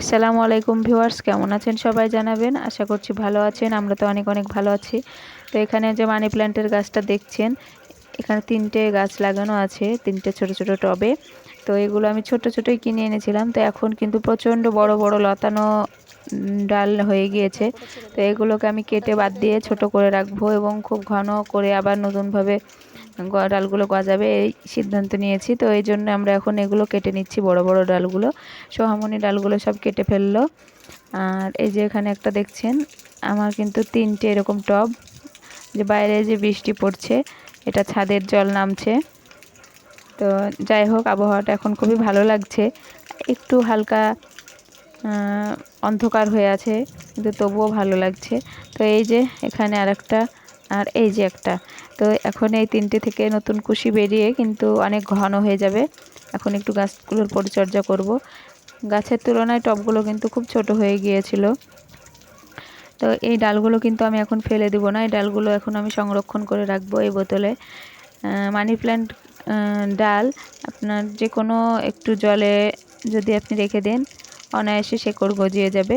আসসালামু আলাইকুম ভিউয়ার্স, কেমন আছেন সবাই জানাবেন? আশা করছি ভালো আছেন, আমরা তো অনেক অনেক ভালো আছি। তো এখানে যে মানি প্ল্যান্টের গাছটা দেখছেন, এখানে তিনটে গাছ লাগানো আছে, তিনটে ছোট ছোট টবে। তো এগুলো আমি ছোট ছোটোই কিনে এনেছিলাম, তো এখন কিন্তু প্রচণ্ড বড় বড় লতানো ডাল হয়ে গিয়েছে। তো এগুলোকে আমি কেটে বাদ দিয়ে ছোট করে রাখব এবং খুব ঘন করে আবার নতুনভাবে ডালগুলো গজাবে, এই সিদ্ধান্ত নিয়েছি। তো এই জন্য আমরা এখন এগুলো কেটে নিচ্ছি, বড় বড় ডালগুলো। সোহামনি ডালগুলো সব কেটে ফেলল। আর এই যে এখানে একটা দেখছেন, আমার কিন্তু তিনটে এরকম টব। যে বাইরে যে বৃষ্টি পড়ছে, এটা ছাদের জল নামছে। তো যাই হোক, আবহাওয়াটা এখন খুবই ভালো লাগছে। একটু হালকা অন্ধকার হয়ে আছে, কিন্তু তবুও ভালো লাগছে। তো এই যে এখানে আর একটা আর এই যে একটা। তো এখন এই তিনটে থেকে নতুন কুশি বেরিয়ে কিন্তু অনেক ঘন হয়ে যাবে। এখন একটু গাছগুলোর পরিচর্যা করব। গাছের তুলনায় টবগুলো কিন্তু খুব ছোট হয়ে গিয়েছিল। তো এই ডালগুলো কিন্তু আমি এখন ফেলে দিব না। এই ডালগুলো এখন আমি সংরক্ষণ করে রাখব এই বোতলে। মানি প্ল্যান্ট ডাল আপনার যে কোনো একটু জলে যদি আপনি রেখে দেন, অনায়াসে শেকড় গজিয়ে যাবে।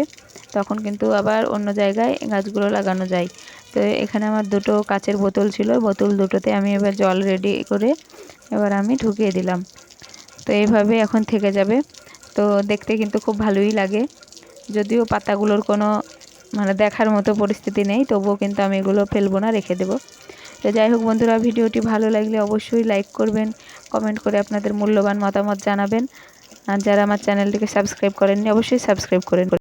তখন কিন্তু আবার অন্য জায়গায় গাছগুলো লাগানো যায়। তো এখানে আমার দুটো কাচের বোতল ছিল। বোতল দুটোতে আমি এবার জল রেডি করে এবার আমি ঢুকিয়ে দিলাম। তো এইভাবে এখন থেকে যাবে। তো দেখতে কিন্তু খুব ভালোই লাগে। যদিও পাতাগুলোর কোনো মানে দেখার মতো পরিস্থিতি নেই, তবুও কিন্তু আমি এগুলো ফেলব না, রেখে দেবো। তো যাই হোক বন্ধুরা, ভিডিওটি ভালো লাগলে অবশ্যই লাইক করবেন কমেন্ট করে আপনাদের মূল্যবান মতামত জানাবেন। আর যারা আমার চ্যানেলটিকে সাবস্ক্রাইব করেননি, অবশ্যই সাবস্ক্রাইব করেন